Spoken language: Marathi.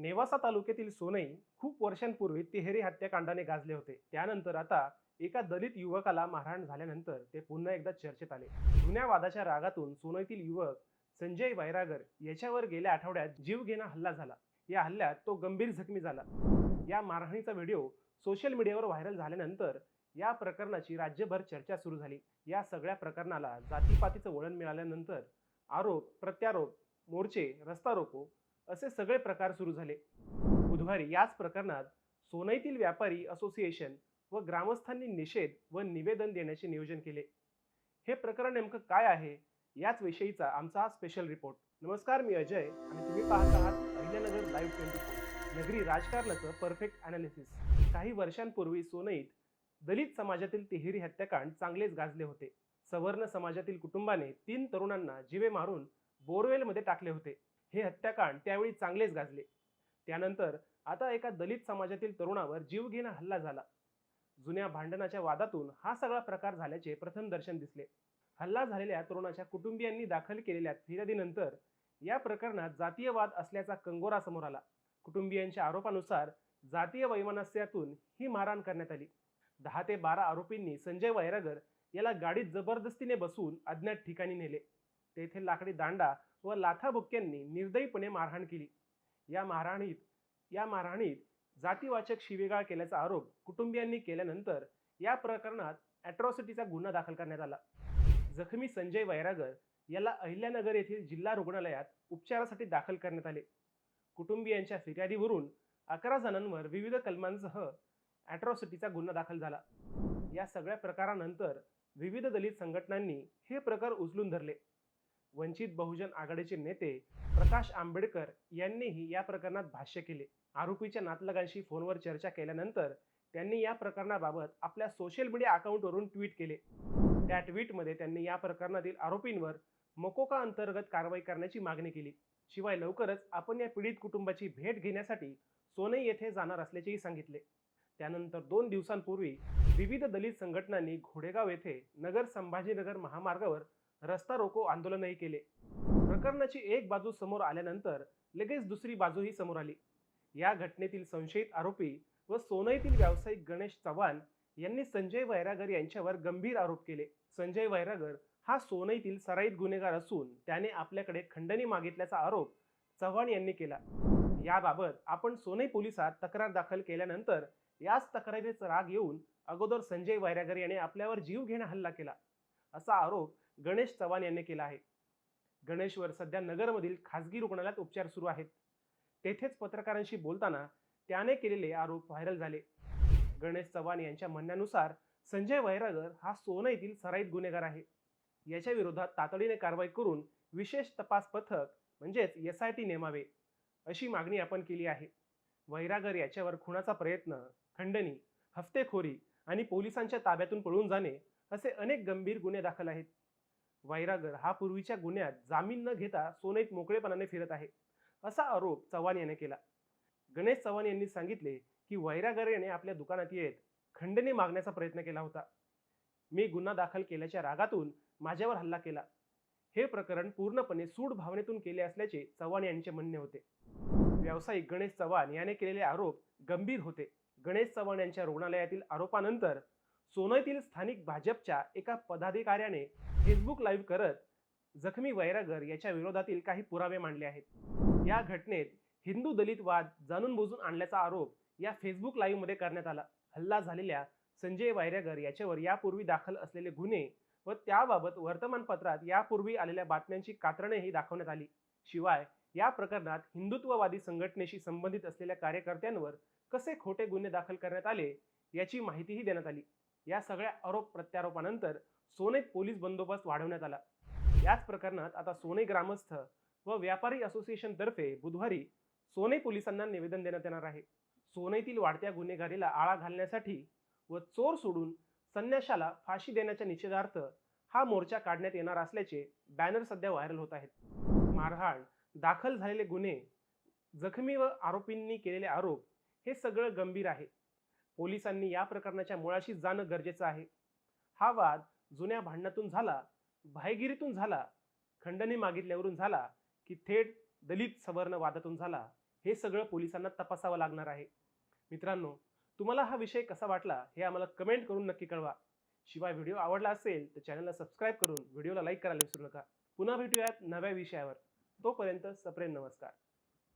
नेवासा तालुक्यातील सोनई खूप वर्षांपूर्वी तिहेरी हत्याकांडाने गाजले होते. त्यानंतर आता एका दलित युवकाला मारहाण झाल्यानंतर ते पुन्हा एकदा चर्चेत आले. जुन्या वादाच्या रागातून सोनईतील युवक संजय वैरागर याच्यावर गेल्या आठवड्यात जीवघेणा हल्ला झाला. या हल्ल्यात तो गंभीर जखमी झाला. या मारहाणीचा व्हिडिओ सोशल मीडियावर व्हायरल झाल्यानंतर या प्रकरणाची राज्यभर चर्चा सुरू झाली. या सगळ्या प्रकरणाला जातीपातीचं वळण मिळाल्यानंतर आरोप प्रत्यारोप मोर्चे रस्ता रोको असे सगळे प्रकार सुरू झाले. बुधवारी याच प्रकरणात सोनईतील व्यापारी असोसिएशन व ग्रामस्थांनी निषेध व निवेदन देण्याचे नियोजन केले. हे प्रकरण नेमकं काय आहे? याच विषयीचा आमचा हा स्पेशल रिपोर्ट नमस्कार मी अजय आणि तुम्ही पाहत आहात अहिल्यानगर लाईव्ह ट्वेंटी फोर नगरी राजकारणाचं परफेक्ट अनालिसिस काही वर्षांपूर्वी सोनईत दलित समाजातील तिहेरी हत्याकांड चांगलेच गाजले होते. सवर्ण समाजातील कुटुंबाने तीन तरुणांना जिवे मारून बोरवेलमध्ये टाकले होते. हे हत्याकांड त्यावेळी चांगलेच गाजले. त्यानंतर आता एका दलित समाजातील तरुणावर जीवघेणा हल्ला झाला. जुन्या भांडणाच्या वादातून हा सगळा प्रकार झाल्याचे प्रथम दर्शन दिसले. हल्ला झालेल्या तरुणाच्या कुटुंबियांनी दाखल केलेल्या फिर्यादीनंतर या प्रकरणात जातीय वाद असल्याचा कंगोरा समोर आला. कुटुंबियांच्या आरोपानुसार जातीय वैमनस्यातून ही मारहाण करण्यात आली. दहा ते बारा आरोपींनी संजय वैरागर याला गाडीत जबरदस्तीने बसवून अज्ञात ठिकाणी नेले. तेथे लाकडी दांडा व लाथाबुक्क्यांनी निर्दयीपणे मारहाण केली. या मारहाणीत या मारहाणीत जातीवाचक शिवेगाळ केल्याचा आरोप कुटुंबियांनी केल्यानंतर या प्रकरणात अॅट्रॉसिटीचा गुन्हा दाखल करण्यात आला. जखमी संजय वैरागर याला अहिल्यानगर येथील जिल्हा रुग्णालयात उपचारासाठी दाखल करण्यात आले. कुटुंबियांच्या फिर्यादीवरून अकरा जणांवर विविध कलमांसह अॅट्रॉसिटीचा गुन्हा दाखल झाला. या सगळ्या प्रकारानंतर विविध दलित संघटनांनी हे प्रकार उचलून धरले. वंचित बहुजन आघाडीचे नेते प्रकाश आंबेडकर यांनीही या प्रकरणात भाष्य केले. आरोपीच्या नातलगांशी फोनवर चर्चा केल्यानंतर त्यांनी या प्रकरणाबाबत आपल्या सोशल मीडिया अकाउंटवरून ट्विट केले. त्या ट्विटमध्ये त्यांनी या प्रकरणातील आरोपींवर मकोका अंतर्गत कारवाई करण्याची मागणी केली. शिवाय लवकरच आपण या पीडित कुटुंबाची भेट घेण्यासाठी सोनई येथे जाणार असल्याचेही सांगितले. त्यानंतर दोन दिवसांपूर्वी विविध दलित संघटनांनी घोडेगाव येथे नगर संभाजीनगर महामार्गावर रस्ता रोको आंदोलनही केले. प्रकरणाची एक बाजू समोर आल्यानंतर लगेच दुसरी बाजूही समोर आली. या घटनेतील संशयित आरोपी व सोनईतील व्यावसायिक गणेश चव्हाण यांनी संजय वैरागर यांच्यावर गंभीर आरोप केले. संजय वैरागर हा सोनईतील सराईत गुन्हेगार असून त्याने आपल्याकडे खंडणी मागितल्याचा आरोप चव्हाण यांनी केला. याबाबत आपण सोनई पोलिसात तक्रार दाखल केल्यानंतर याच तक्रारीचा राग येऊन अगोदर संजय वैरागर याने आपल्यावर जीव घेणं हल्ला केला. असा आरोप गणेश चव्हाण यांनी केला आहे. गणेशवर सध्या नगरमधील खासगी रुग्णालयात उपचार सुरू आहेत. तेथेच पत्रकारांशी बोलताना त्याने केलेले आरोप व्हायरल झाले. गणेश चव्हाण यांच्या म्हणण्यानुसार संजय वैरागर हा सोनईतील सराईत गुन्हेगार आहे. याच्या विरोधात तातडीने कारवाई करून विशेष तपास पथक म्हणजेच एस आय टी नेमावे अशी मागणी आपण केली आहे. वैरागर याच्यावर खुणाचा प्रयत्न खंडणी हफ्तेखोरी आणि पोलिसांच्या ताब्यातून पळून जाणे असे अनेक गंभीर गुन्हे दाखल आहेत. वैरागर हा पूर्वीच्या गुन्ह्यात जामीन न घेता सोनईत मोकळेपणाने फिरत आहे असा आरोप चव्हाण याने केला. गणेश चव्हाण यांनी सांगितले की वैरागर याने आपल्या दुकानात येत खंडणी मागण्याचा प्रयत्न केला होता. मी गुन्हा दाखल केल्याच्या रागातून माझ्यावर हल्ला केला. हे प्रकरण पूर्णपणे सूड भावनेतून केले असल्याचे चव्हाण यांचे म्हणणे होते. व्यावसायिक गणेश चव्हाण याने केलेले आरोप गंभीर होते. गणेश चव्हाण यांच्या रुग्णालयातील आरोपानंतर सोनईतील स्थानिक भाजपच्या एका पदाधिकाऱ्याने फेसबुक लाईव्ह करत जखमी वैरागर याच्या विरोधातील काही पुरावे मांडले आहेत. या घटनेत हिंदू दलित वाद जाणून बुजून आणल्याचा आरोप या फेसबुक लाईव्हमध्ये करण्यात आला. हल्ला झालेल्या संजय वैरागर याच्यावर यापूर्वी दाखल असलेले गुन्हे व त्याबाबत वर्तमानपत्रात यापूर्वी आलेल्या बातम्यांची कात्रणेही दाखवण्यात आली. शिवाय या प्रकरणात हिंदुत्ववादी संघटनेशी संबंधित असलेल्या कार्यकर्त्यांवर कसे खोटे गुन्हे दाखल करण्यात आले याची माहितीही देण्यात आली. या सगळ्या आरोप प्रत्यारोपानंतर सोनेत पोलीस बंदोबस्त वाढवण्यात आला. याच प्रकरणात आता सोने ग्रामस्थ व व्यापारी असोसिएशनतर्फे बुधवारी सोने पोलिसांना निवेदन देण्यात येणार आहे. सोनेतील वाढत्या गुन्हेगारीला आळा घालण्यासाठी व चोर सोडून संन्याशाला फाशी देण्याच्या निषेधार्थ हा मोर्चा काढण्यात येणार असल्याचे बॅनर सध्या व्हायरल होत आहेत. मारहाण दाखल झालेले गुन्हे जखमी व आरोपींनी केलेले आरोप हे सगळं गंभीर आहे. पोलिसांनी या प्रकरणाच्या मुळाशी जाणं गरजेचं आहे. हा वाद जुन्या भांडणातून झाला भायगिरीतून झाला खंडणी मागितल्यावरून झाला की थेट दलित सवर्ण वादातून झाला हे सगळं पोलिसांना तपासावं लागणार आहे. मित्रांनो तुम्हाला हा विषय कसा वाटला हे आम्हाला कमेंट करून नक्की कळवा. शिवाय व्हिडिओ आवडला असेल तर चॅनलला सबस्क्राईब करून व्हिडिओला लाईक करायला विसरू नका. पुन्हा भेटूयात नव्या विषयावर. तोपर्यंत सप्रेम नमस्कार.